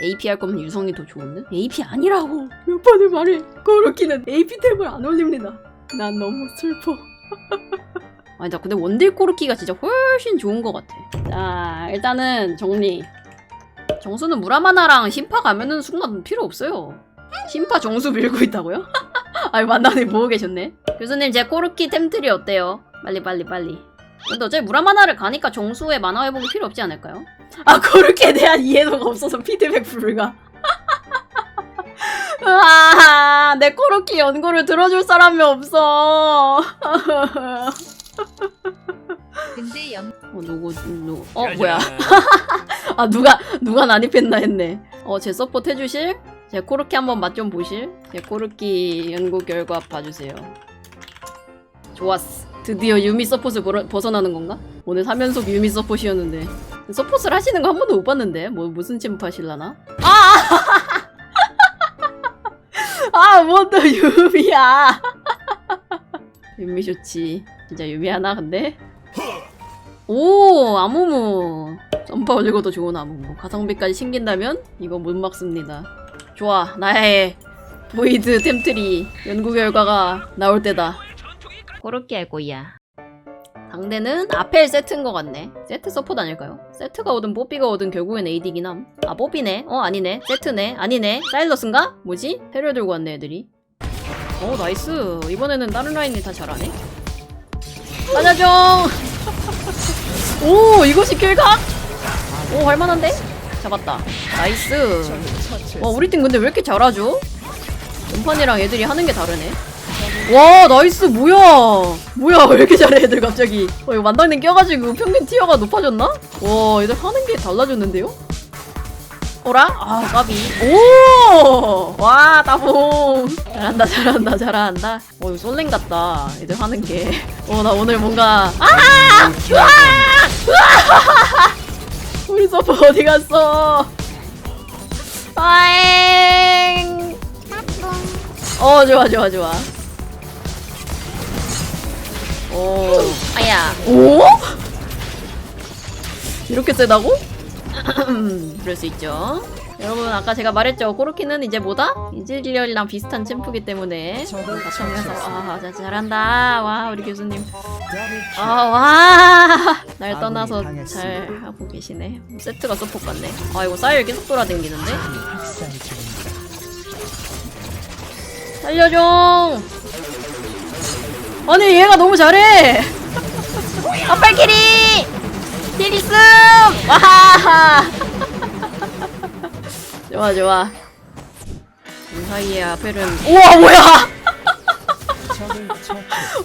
AP 할 거면 유성이 더 좋은데? AP 아니라고. 몇 번을 말해. 코르키는 AP 템을 안 올립니다. 난 너무 슬퍼. 아니 나 근데 원딜 코르키가 진짜 훨씬 좋은 것 같아. 자 일단은 정리. 정수는 무라마나랑 심파 가면은 순간 필요 없어요. 심파 정수 밀고 있다고요? 아유 만나님 보고 계셨네. 교수님 제 코르키 템트리 어때요? 빨리 빨리 빨리 근데 어차피 무라마나를 가니까 정수의 만화 회복이 필요 없지 않을까요? 아 코르키에 대한 이해도가 없어서 피드백 불가. 으아 내 코르키 연구를 들어줄 사람이 없어. 근데 연 어 누구 누구 어 뭐야? 아 누가 누가 난입했나 했네. 어 제 서포트 해주실? 제 코르키 한번 맛 좀 보실? 제 코르키 연구 결과 봐주세요. 좋았어 드디어 유미 서폿을 벗어나는 건가? 오늘 3연속 유미 서폿이었는데 서폿을 하시는 거 한 번도 못 봤는데 뭐 무슨 챔프 하실라나? 아! 아, 뭐 또 유미야. 유미 좋지. 진짜 유미 하나 근데? 오, 아무무. 점파 올리고도 좋은 아무무. 가성비까지 챙긴다면 이거 못 막습니다. 좋아, 나의 보이드 템트리 연구 결과가 나올 때다. 그렇게 할 거야. 상대는 아펠 세트인 것 같네. 세트 서포트 아닐까요? 세트가 오든 뽀삐가 오든 결국엔 AD긴 함. 아 뽀삐네. 어 아니네. 세트네. 아니네. 사일러스인가? 뭐지? 패를 들고 왔네 애들이. 어 나이스. 이번에는 다른 라인이 다 잘하네. 맞아줘. 오 이것이 킬각? 오 할만한데? 잡았다. 나이스. 와 우리 팀 근데 왜 이렇게 잘하죠? 음판이랑 애들이 하는 게 다르네. 와 나이스 뭐야 뭐야 왜 이렇게 잘해 애들 갑자기 어 이거 만당님 껴가지고 평균 티어가 높아졌나? 와 얘들 하는 게 달라졌는데요? 어라? 아 까비 오와 따봉 잘한다 잘한다 잘한다 어 이거 솔랭 같다 애들 하는 게어 나 오늘 뭔가 아! 우와! 우와! 우리 서퍼 어디 갔어 아잉 어 좋아 좋아 좋아 오 아야. 오? 이렇게 세다고? 그럴 수 있죠. 여러분 아까 제가 말했죠. 코르키는 이제 뭐다? 이즈리얼이랑 비슷한 챔프기 때문에. 바텀에서. 아 진짜 잘한다. 와 우리 교수님. 아와날 떠나서 잘 하고 계시네. 세트가 서포 같네. 아 이거 사일 계속 돌아다니는데? 살려줘 아니 얘가 너무 잘해. 아빨끼리! 티리스 와하 좋아 좋아. 이 사이에 아펠은 우와 뭐야?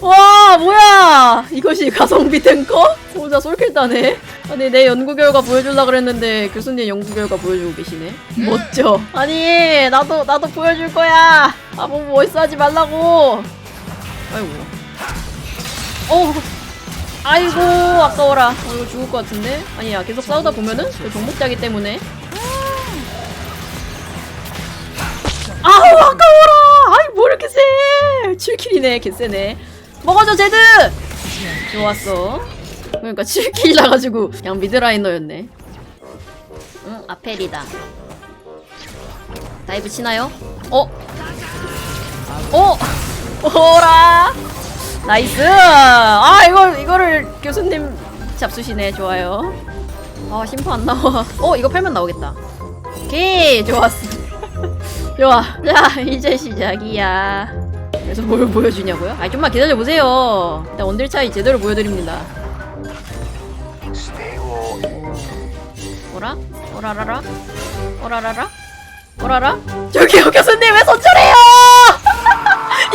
와 뭐야? 이것이 가성비 탱커? 혼자 솔킬 따네. 아니 내 연구 결과 보여주려 그랬는데 교수님 연구 결과 보여주고 계시네. 멋져. 아니 나도 나도 보여줄 거야. 아뭐 멋있어 하지 말라고. 아이고 어. 아이고 아까워라. 어, 이거 죽을 것 같은데? 아니야 계속 싸우다 보면은 그 종목자기 때문에. 아우 아까워라! 아이 뭐 이렇게 세? 7킬이네 개쎄네. 먹어줘 제드! 좋았어. 그러니까 7킬 나가지고 그냥 미드라이너였네. 응 아펠이다. 다이브 치나요? 어? 어? 오라 나이스. 아 이걸 이거를 교수님 잡수시네. 좋아요. 아 심파 안 나와. 어 이거 팔면 나오겠다. 오케이 좋았어. 좋아. 자 이제 시작이야. 그래서 뭘 보여주냐고요? 아 좀만 기다려 보세요. 일단 원딜 차이 제대로 보여드립니다. 오라? 오라라라? 오라라라? 오라라? 저기요 교수님 왜 선출해요?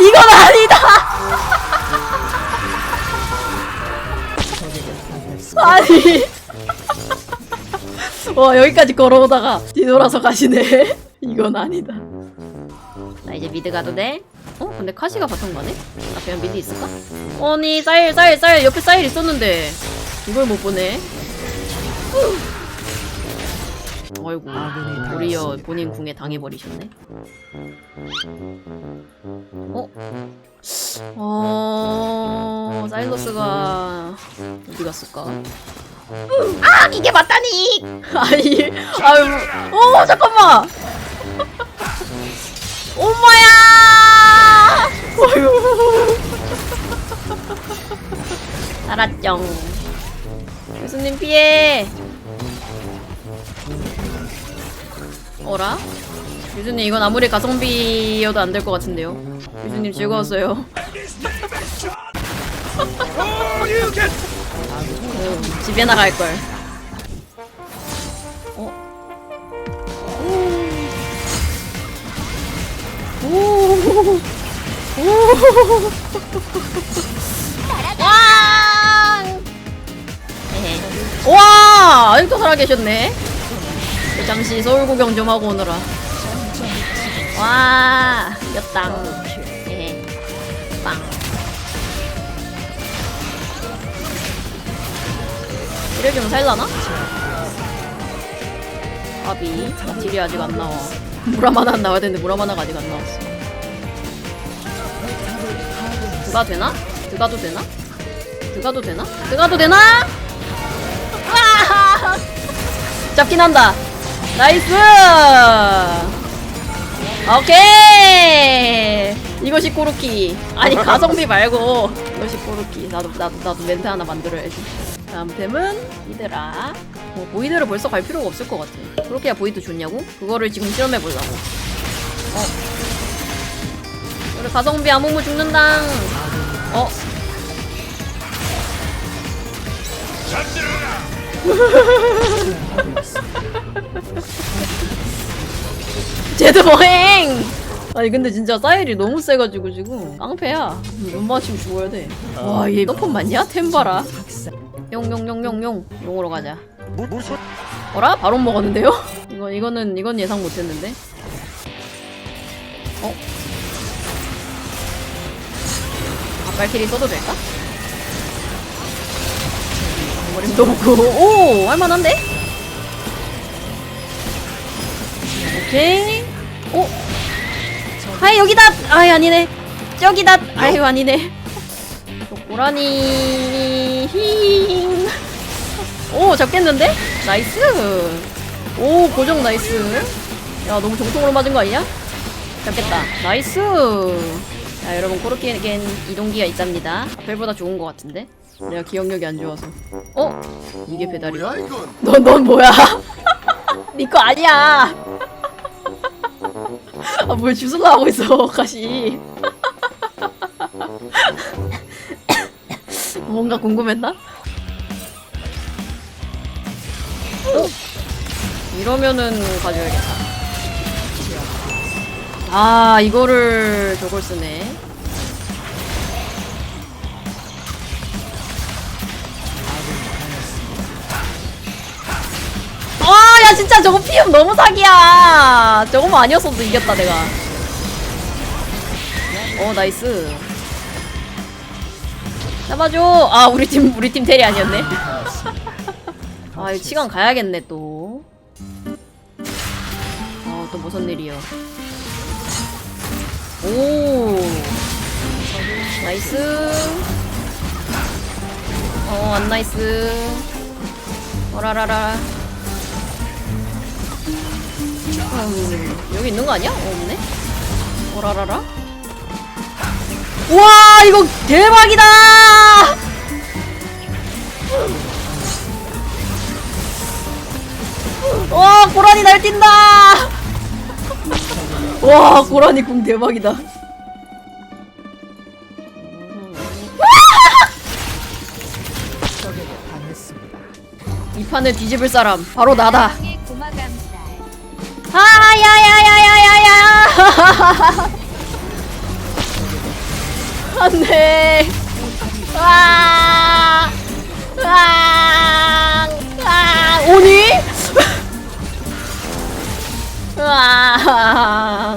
이건 아니다 아니 와 여기까지 걸어오다가 뒤돌아서 가시네 이건 아니다 나 이제 미드 가도 돼? 어? 근데 카시가 바텀 가네? 나 그냥 미드 있을까? 아니 사일 사일 사일 옆에 사일 있었는데 이걸 못 보네 아이고 도리어 본인 궁에 당해버리셨네 어? 어... 사일러스가 어디 갔을까? 아 이게 맞다니. 아니, 아유, 오 잠깐만. 엄마야. 어휴. 살았쩡. 교수님 피해. 어라? 교수님 이건 아무리 가성비여도 안 될 것 같은데요. 교수님 즐거웠어요. 어, 집에 나갈 걸. 어? 오. 오. 오. 왕! 에헤. 와! 아직도 살아계셨네. 저 잠시 서울 구경 좀 하고 오느라. 와! 이겼당. 에헤. 빵. 이래주면 살라나? 아비 딜이 아직 안 나와 무라마나 안 나와야 되는데 무라마나가 아직 안 나왔어 드가 되나? 드가도 되나? 드가도 되나? 드가도 되나? 와! 잡긴 한다 나이스! 오케이! 이것이 코르키. 아니 가성비 말고. 이것이 코르키. 나도 나도 나도 멘트 하나 만들어야지. 다음 템은 보이드라. 뭐 보이드를 벌써 갈 필요가 없을 것 같아. 그렇게야 보이드 좋냐고? 그거를 지금 실험해보려고. 어. 우리 가성비 아무무 죽는당 어? 제드 뭐행 아니 근데 진짜 사일이 너무 세가지고 지금 깡패야 못 맞추면 죽어야 돼와얘 너폰 맞냐? 템 봐라 용용용용용 용으로 가자 어라? 바로 먹었는데요? 이거 이거는 이건 예상 못했는데 어? 아빨킬이 써도 될까? 머리도 없고 오 할만한데? 오케이 오 아이 여기다. 아이 아니네. 저기다. 아유 아니네. 저 고라니 힝. 오 잡겠는데? 나이스. 오 고정 나이스. 야 너무 정통으로 맞은 거 아니야? 잡겠다. 나이스. 자 여러분 코르키에겐 이동기가 있답니다. 앞el보다 좋은 거 같은데? 내가 기억력이 안 좋아서. 어? 이게 배달이야? 넌, 넌 뭐야? 니 거 아니야 아, 뭘 주술로 하고 있어, 가시. 뭔가 궁금했나? 어? 이러면은 가져야겠다. 아, 이거를 저걸 쓰네. 진짜 저거 피움 너무 사기야. 저거만 아니었어도 이겼다, 내가. 어, 나이스. 잡아줘. 아, 우리 팀, 우리 팀 테리 아니었네. 아, 이거 시간 가야겠네, 또. 어, 또 무슨 일이요. 오. 나이스. 어, 안 나이스. 어라라라. 음, 여기 있는 거 아니야? 어, 없네? 오라라라? 와 이거 대박이다! 와 고라니 날뛴다! 와 고라니 궁 대박이다. 이 판을 뒤집을 사람 바로 나다. 아야야야야야야야 안돼 와 와, 와, 오니? 와.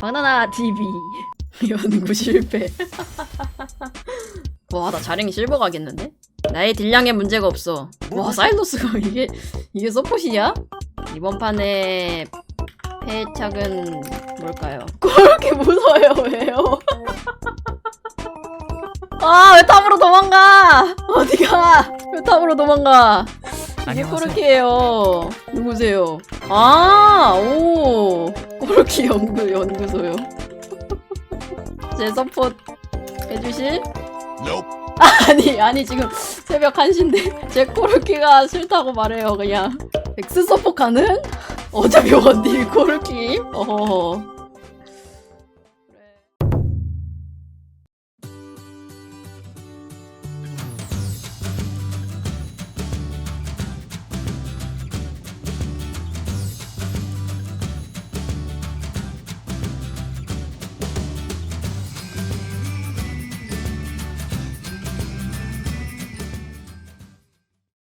바나나 TV 연구 실패. 와, 나 자랭이 실버 가겠는데? 나의 딜량에 문제가 없어. 와, 사일러스가 이게 이게 서폿이냐? 이번 판의 패착은 뭘까요? 그렇게 무서워요, 왜요? 아, 왜 탑으로 도망가? 어디가? 표탑으로 도망가. 이게. 코르키예요. 누구세요? 아, 오, 코르키 연구 연구소요. 제 서포트 해주실? 아니 아니 지금 새벽 1시인데 제 코르키가 싫다고 말해요 그냥. 엑스 서포 가능? 어차피 원딜 코르키. 어허허